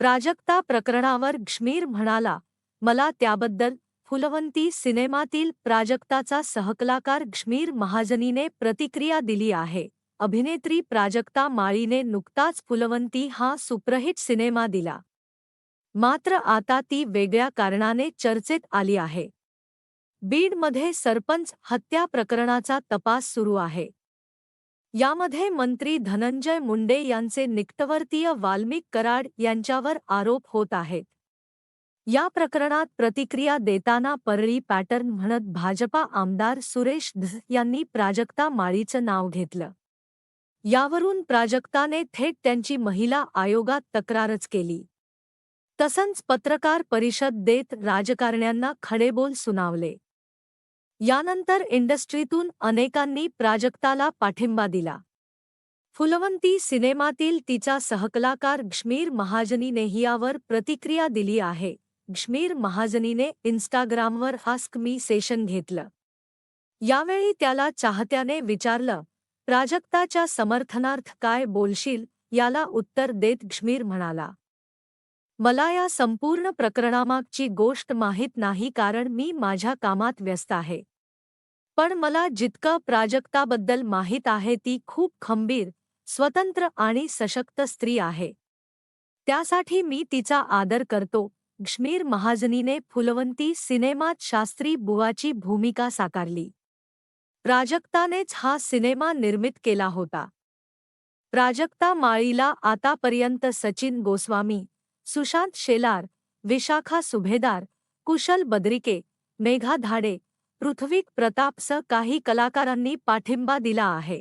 प्राजक्ता प्रकरणावर घश्मीर म्हणाला मला त्याबद्दल फुलवंती सिनेमातील प्राजक्ताचा सहकलाकार घश्मीर महाजनीने प्रतिक्रिया दिली आहे. अभिनेत्री प्राजक्ता माळीने नुकताच फुलवंती हा सुप्रहिट सिनेमा दिला. मात्र आता ती वेगळ्या कारणाने चर्चेत आली आहे. बीडमध्ये सरपंच हत्या प्रकरणाचा तपास सुरू आहे. यामध्ये मंत्री धनंजय मुंडे यांचे निकटवर्तीय वाल्मिक कराड यांच्यावर आरोप होत आहेत. या प्रकरणात प्रतिक्रिया देताना परळी पॅटर्न म्हणत भाजपा आमदार सुरेश ध यांनी प्राजक्ता माळीचं नाव घेतलं. यावरून प्राजक्ताने थेट त्यांची महिला आयोगात तक्रारच केली. तसंच पत्रकार परिषद देत राजकारण्यांना खडेबोल सुनावले. यानंतर इंडस्ट्रीतून अनेकांनी प्राजक्ताला पाठिंबा दिला. फुलवंती सिनेमातील तिचा सहकलाकार गश्मीर महाजनीनेही यावर प्रतिक्रिया दिली आहे. गश्मीर महाजनीने इन्स्टाग्रामवर हास्क मी सेशन घेतलं. यावेळी त्याला चाहत्याने विचारलं प्राजक्ताच्या समर्थनार्थ काय बोलशील? याला उत्तर देत गश्मीर म्हणाला मला या संपूर्ण प्रकरणामागची गोष्ट माहीत नाही कारण मी माझ्या कामात व्यस्त आहे. पण मला जितकं प्राजक्ताबद्दल माहीत आहे ती खूप खंबीर स्वतंत्र आणि सशक्त स्त्री आहे. त्यासाठी मी तिचा आदर करतो घश्मीर महाजनीने फुलवंती सिनेमात शास्त्री बुवाची भूमिका साकारली. प्राजक्तानेच हा सिनेमा निर्मित केला होता. प्राजक्ता माळीला आतापर्यंत सचिन गोस्वामी सुशांत शेलार विशाखा सुभेदार कुशल बद्रिके मेघा धाडे पृथ्वीक प्रतापसह काही कलाकारांनी पाठिंबा दिला आहे.